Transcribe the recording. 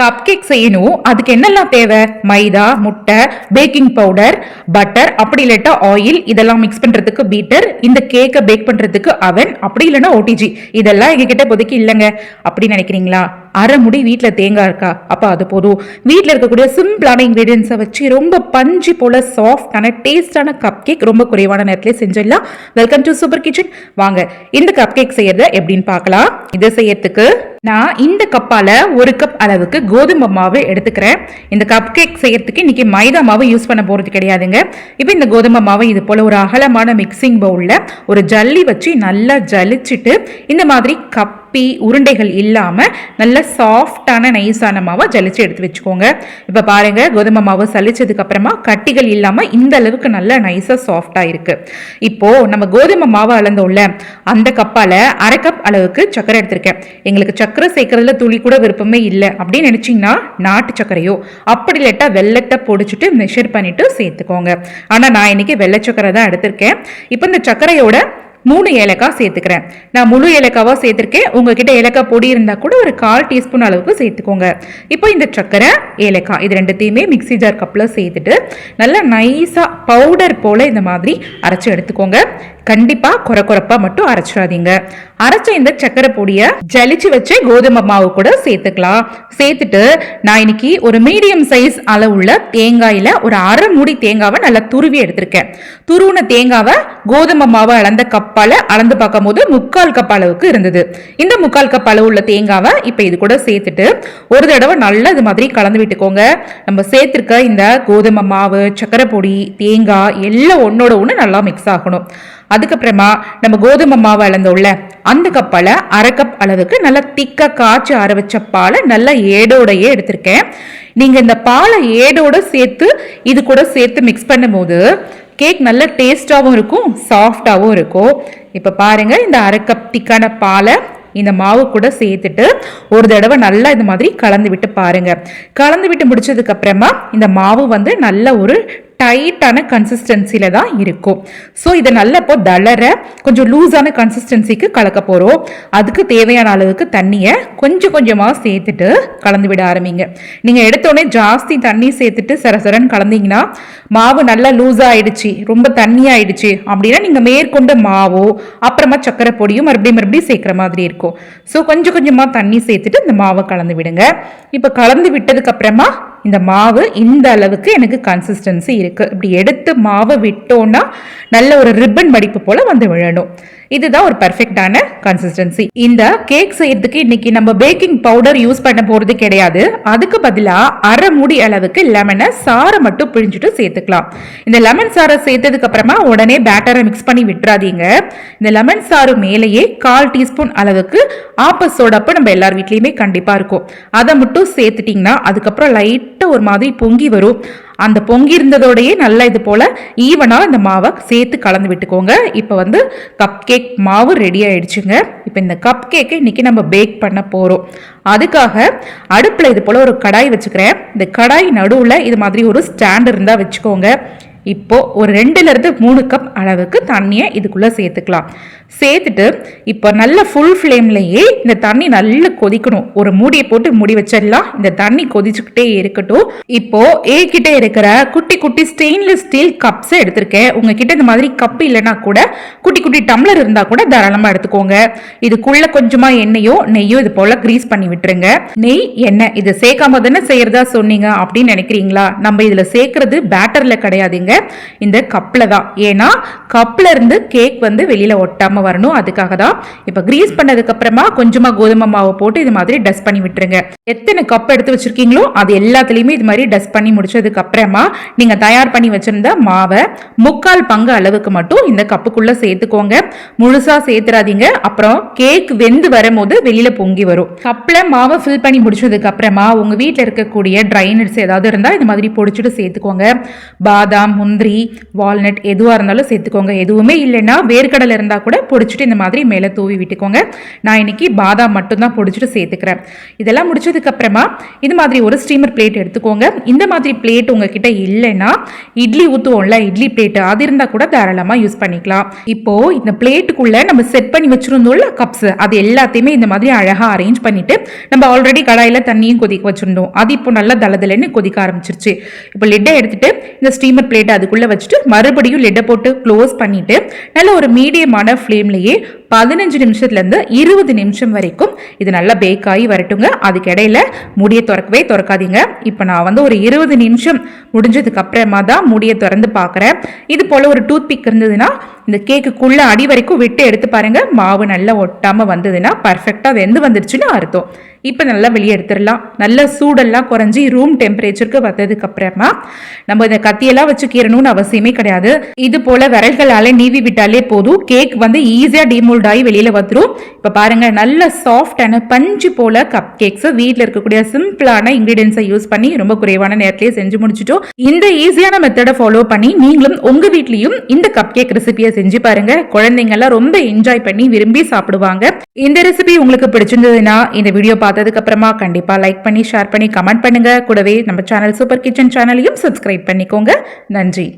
Cup cake செய்யணும். அதுக்கு என்னெல்லாம் தேவை? மைதா முட்டை பேக்கிங் பவுடர் பட்டர் அப்படி இல்லாட்டா ஆயில் இதெல்லாம் மிக்ஸ் பண்ணுறதுக்கு பீட்டர் இந்த கேக்கை பேக் பண்ணுறதுக்கு அவன் அப்படி இல்லைன்னா ஓடிஜி இதெல்லாம் எங்ககிட்ட இப்போதைக்கு இல்லைங்க. அப்படி நினைக்கிறீங்களா? அரை முடி வீட்டில் தேங்காய் இருக்கா? அப்போ அது போதும். வீட்டில் இருக்கக்கூடிய சிம்பிளான இன்க்ரீடியன்ஸை வச்சு ரொம்ப பஞ்சு போல் சாஃப்டான டேஸ்டான கப் கேக் ரொம்ப குறைவான நேரத்திலே செஞ்சிடலாம். வெல்கம் டு சூப்பர் கிச்சன் வாங்க இந்த கப் கேக் செய்யறத எப்படின்னு பார்க்கலாம். இதை செய்யறதுக்கு நான் இந்த கப்பால் ஒரு கப் அளவுக்கு கோதுமை மாவு எடுத்துக்கிறேன். இந்த கப் கேக் செய்யறதுக்கு இன்றைக்கி மைதா மாவு யூஸ் பண்ண போகிறது கிடையாதுங்க. இப்போ இந்த கோதுமை மாவை இது போல் ஒரு அகலமான மிக்சிங் பவுலில் ஒரு ஜல்லி வச்சு நல்லா ஜலிச்சுட்டு இந்த மாதிரி கப் கப்பி உருண்டைகள் இல்லாமல் நல்ல சாஃப்டான நைஸான மாவை ஜலிச்சு எடுத்து வச்சுக்கோங்க. இப்போ பாருங்கள் கோதுமை மாவு சலிச்சதுக்கு அப்புறமா கட்டிகள் இல்லாமல் இந்த அளவுக்கு நல்ல நைஸாக சாஃப்டாக இருக்குது இப்போது நம்ம கோதுமை மாவு அளந்தோம்ல அந்த கப்பால் அரை கப் அளவுக்கு சர்க்கரை எடுத்திருக்கேன். எங்களுக்கு சர்க்கரை சேர்க்கறதுல துளி கூட விருப்பமே இல்லை. அப்படின்னு நினச்சிங்கன்னா நாட்டு சர்க்கரையோ அப்படி இல்லாட்டா வெள்ளத்தை பொடிச்சிட்டு மெஷர் பண்ணிவிட்டு சேர்த்துக்கோங்க. ஆனால் நான் இன்னைக்கு வெள்ளை சர்க்கரை தான் எடுத்திருக்கேன். இப்போ இந்த சர்க்கரையோட மூணு ஏலக்காய் சேர்த்துக்கிறேன். நான் முழு ஏலக்காவாக சேர்த்துருக்கேன். உங்ககிட்ட ஏலக்காய் பொடி இருந்தால் கூட ஒரு கால் டீஸ்பூன் அளவுக்கு சேர்த்துக்கோங்க. இப்போ இந்த சர்க்கரை ஏலக்காய் இது ரெண்டுத்தையுமே மிக்ஸி ஜார் கப்பில் சேர்த்துட்டு நல்லா நைஸாக பவுடர் போல் இந்த மாதிரி அரைச்சி எடுத்துக்கோங்க. கண்டிப்பாக குறை குறைப்பாக மட்டும் அரைச்சிடாதீங்க. அரைச்ச இந்த சர்க்கரை பொடியை ஜலிச்சு வச்சு கோதுமை மாவு கூட சேர்த்துக்கலாம். சேர்த்துட்டு நான் இன்னைக்கு ஒரு மீடியம் சைஸ் அளவுள்ள தேங்காயில் ஒரு அரை மூடி தேங்காவை நல்லா துருவி எடுத்திருக்கேன். துருவின தேங்காவை கோதுமை மாவை அளந்த கப்பால் அளந்து பார்க்கும்போது முக்கால் கப் அளவுக்கு இருந்தது. இந்த முக்கால் கப் அளவு உள்ள தேங்காவை இப்போ இது கூட சேர்த்துட்டு ஒரு தடவை நல்லா இது மாதிரி கலந்து விட்டுக்கோங்க. நம்ம சேர்த்துருக்க இந்த கோதுமை மாவு சக்கரை பொடி தேங்காய் எல்லாம் ஒன்னோட ஒன்று நல்லா மிக்ஸ் ஆகணும். அதுக்கப்புறமா நம்ம கோதுமை மாவு அளந்தோம்ல அந்த கப்பால் அரை கப் அளவுக்கு நல்லா திக்க காய்ச்சி அரை வச்ச பாலை நல்லா ஏடோடையே எடுத்திருக்கேன். நீங்கள் இந்த பாலை ஏடோட சேர்த்து இது கூட சேர்த்து மிக்ஸ் பண்ணும்போது கேக் நல்ல டேஸ்ட்டாகவும் இருக்கும் சாஃப்டாகவும் இருக்கும். இப்போ பாருங்கள் இந்த அரை கப் திக்கான பாலை இந்த மாவு கூட சேர்த்துட்டு ஒரு தடவை நல்லா இந்த மாதிரி கலந்து விட்டு பாருங்க. கலந்து விட்டு முடிச்சதுக்கு அப்புறமா இந்த மாவு வந்து நல்ல ஒரு டைட்டான கன்சிஸ்டன்சியில் தான் இருக்கும். ஸோ இதை நல்லப்போ தளர கொஞ்சம் லூஸான கன்சிஸ்டன்சிக்கு கலக்க போகிறோம் அதுக்கு தேவையான அளவுக்கு தண்ணியை கொஞ்சம் கொஞ்சமாக சேர்த்துட்டு கலந்து விட ஆரம்பிங்க. நீங்கள் எடுத்தோடனே ஜாஸ்தி தண்ணி சேர்த்துட்டு சரசரன்னு கலந்தீங்கன்னா மாவு நல்லா லூஸ் ஆயிடுச்சு ரொம்ப தண்ணி ஆயிடுச்சு அப்படின்னா நீங்கள் மேற்கொண்ட மாவோ அப்புறமா சக்கரை பொடியும் மறுபடியும் மறுபடியும் சேர்க்குற மாதிரி இருக்கும். ஸோ கொஞ்சம் கொஞ்சமாக தண்ணி சேர்த்துட்டு இந்த மாவை கலந்து விடுங்க. இப்போ கலந்து விட்டதுக்கு அப்புறமா இந்த மாவு இந்த அளவுக்கு எனக்கு கன்சிஸ்டன்சி இருக்குது இப்படி எடுத்து மாவை விட்டோன்னா நல்ல ஒரு ரிப்பன் மடிப்பு போல் வந்து விழணும். இதுதான் ஒரு பெர்ஃபெக்டான கன்சிஸ்டன்சி இந்த கேக் செய்யறதுக்கு இன்னைக்கு நம்ம பேக்கிங் பவுடர் யூஸ் பண்ண போறது கிடையாது. அதுக்கு பதிலாக அரை மூடி அளவுக்கு லெமனை சாறை மட்டும் பிழிஞ்சிட்டு சேர்த்துக்கலாம். இந்த லெமன் சாறை சேர்த்ததுக்கு அப்புறமா உடனே பேட்டரை மிக்ஸ் பண்ணி விட்டுறாதீங்க. இந்த லெமன் சாறு மேலேயே கால் டீஸ்பூன் அளவுக்கு ஆப்ப சோடாப்பு நம்ம எல்லார் வீட்லேயுமே கண்டிப்பாக இருக்கும். அதை மட்டும் சேர்த்துட்டிங்கன்னா அதுக்கப்புறம் லைட்டாக ஒரு மாதிரி பொங்கி வரும். அந்த பொங்கி இருந்ததோடையே நல்லா இது போல் ஈவனாக இந்த மாவை சேர்த்து கலந்து விட்டுக்கோங்க. இப்போ வந்து கப் கேக் மாவு ரெடி ஆயிடுச்சுங்க. இப்போ இந்த கப் கேக்கை இன்றைக்கி நம்ம பேக் பண்ண போகிறோம் அதுக்காக அடுப்பில் இது போல் ஒரு கடாய் வச்சுக்கிறேன். இந்த கடாய் நடுவில் இது மாதிரி ஒரு ஸ்டாண்ட் இருந்தால் வச்சுக்கோங்க. இப்போது ஒரு ரெண்டுலேருந்து மூணு கப் அளவுக்கு தண்ணியை இதுக்குள்ளே சேர்த்துக்கலாம். சேர்த்துட்டு இப்போ நல்ல ஃபுல் ஃப்ளேம்லேயே இந்த தண்ணி நல்லா கொதிக்கணும். ஒரு மூடியை போட்டு மூடி வச்சிடலாம். இந்த தண்ணி கொதிச்சுக்கிட்டே இருக்கட்டும். இப்போது ஏகிட்ட இருக்கிற குட்டி குட்டி ஸ்டெயின்லெஸ் ஸ்டீல் கப்ஸை எடுத்திருக்கேன். உங்ககிட்ட இந்த மாதிரி கப் இல்லைன்னா கூட குட்டி குட்டி டம்ளர் இருந்தால் கூட தாராளமாக எடுத்துக்கோங்க. இதுக்குள்ளே கொஞ்சமாக எண்ணெயோ நெய்யோ இது போல் க்ரீஸ் பண்ணி விட்டுருங்க. நெய் எண்ணெய். இதை சேர்க்காம தானே செய்யறதா சொன்னீங்க அப்படின்னு நினைக்கிறீங்களா? நம்ம இதில் சேர்க்கறது பேட்டரில் கிடையாதுங்க. இந்த கப்பில் தான். ஏன்னா கப்பில் இருந்து கேக் வந்து வெளியில் ஒட்டாமல் வரணும். அதுக்காக தான் இப்போ கிரீஸ் பண்ணதுக்கப்புறமா கொஞ்சமாக கோதுமை மாவு போட்டு இது மாதிரி டஸ்ட் பண்ணி விட்டுருங்க. எத்தனை கப் எடுத்து வச்சுருக்கீங்களோ அது எல்லாத்துலேயுமே இது மாதிரி டஸ்ட் பண்ணி முடிச்சதுக்கப்புறமா நீங்கள் தயார் பண்ணி வச்சுருந்த மாவை முக்கால் பங்கு அளவுக்கு மட்டும் இந்த கப்புக்குள்ளே சேர்த்துக்கோங்க. முழுசாக சேர்த்துறாதீங்க. அப்புறம் கேக் வெந்து வரும்போது வெளியில் பொங்கி வரும். கப்பில் மாவை ஃபில் பண்ணி முடிச்சதுக்கு அப்புறமா வீட்டில் இருக்கக்கூடிய ட்ரை நட்ஸ் ஏதாவது இருந்தால் இது மாதிரி பொடிச்சுட்டு சேர்த்துக்கோங்க. பாதாம் முந்திரி வால்நட் எதுவாக இருந்தாலும் சேர்த்துக்கோங்க. எதுவுமே இல்லைன்னா வேர்க்கடலை இருந்தால் கூட பொடிச்சிட்டு இந்த மாதிரி மேலே தூவி விட்டுக்கோங்க. நான் இன்னைக்கு பாதாம் மட்டும்தான் பொடிச்சிட்டு சேர்த்துக்கிறேன். இதெல்லாம் முடிச்சதுக்கப்புறமா இது மாதிரி ஒரு ஸ்டீமர் பிளேட் எடுத்துக்கோங்க. இந்த மாதிரி பிளேட் உங்ககிட்ட இல்லைன்னா இட்லி ஊற்றுவோம்ல இட்லி பிளேட் அது இருந்தால் கூட தாராளமாக யூஸ் பண்ணிக்கலாம். இப்போ இந்த பிளேட்டுக்குள்ளே நம்ம செட் பண்ணி வச்சுருந்தோம்ல கப்ஸ் அது எல்லாத்தையுமே இந்த மாதிரி அழகாக அரேஞ்ச் பண்ணிவிட்டு நம்ம ஆல்ரெடி கடாயில் தண்ணியும் கொதிக்க வச்சுருந்தோம். அது இப்போ நல்லா தளதலன்னு கொதிக்க ஆரம்பிச்சிருச்சு. இப்போ லிட்டை எடுத்துகிட்டு இந்த ஸ்டீமர் பிளேட்டை அதுக்குள்ளே வச்சுட்டு மறுபடியும் லிட்டை போட்டு க்ளோஸ் பண்ணிவிட்டு நல்ல ஒரு மீடியமான ஃப்ளேம்லேயே பதினஞ்சு நிமிஷத்துலேருந்து இருபது நிமிஷம் வரைக்கும் இது நல்லா பேக் ஆகி வரட்டுங்க. அதுக்கு இடையில முடியை திறக்கவே திறக்காதீங்க. இப்போ நான் வந்து ஒரு இருபது நிமிஷம் முடிஞ்சதுக்கு அப்புறமா தான் முடியை திறந்து பார்க்குறேன். இது போல் ஒரு டூத் பிக் இருந்ததுன்னா இந்த கேக்குக்குள்ளே அடி வரைக்கும் விட்டு எடுத்து பாருங்கள் மாவு நல்லா ஒட்டாமல் வந்ததுன்னா பர்ஃபெக்டாக வெந்து வந்துருச்சுன்னு அர்த்தம். இப்போ நல்லா வெளியே எடுத்துடலாம். நல்லா சூடெல்லாம் குறைஞ்சி ரூம் டெம்பரேச்சருக்கு வந்ததுக்கு அப்புறமா நம்ம இந்த கத்தியெல்லாம் வச்சு கீறணும்னு அவசியமே கிடையாது. இது போல விரல்களால நீவி விட்டாலே போதும். கேக் வந்து ஈஸியா டிமோல்ட் ஆகி வெளியில வந்துடும் இப்போ பாருங்க நல்ல சாஃப்டான பஞ்சு போல கப் கேக்ஸ் வீட்டில் இருக்கக்கூடிய சிம்பிளான இன்கிரீடியன்ஸை யூஸ் பண்ணி ரொம்ப குறைவான நேரத்திலேயே செஞ்சு முடிச்சிட்டோம். இந்த ஈஸியான மெத்தடை ஃபாலோ பண்ணி நீங்களும் உங்க வீட்லயும் இந்த கப் கேக் ரெசிபியை செஞ்சு பாருங்க. குழந்தைங்க எல்லாம் ரொம்ப என்ஜாய் பண்ணி விரும்பி சாப்பிடுவாங்க. இந்த ரெசிபி உங்களுக்கு பிடிச்சிருந்ததுன்னா இந்த வீடியோ பார்த்ததுக்கு அப்புறமா லைக் பண்ணி ஷேர் பண்ணி கமெண்ட் பண்ணுங்க. கூடவே நம்ம சேனல் சூப்பர் கிச்சன் சேனலையும் சப்ஸ்கிரைப் பண்ணிக்கோங்க. நன்றி.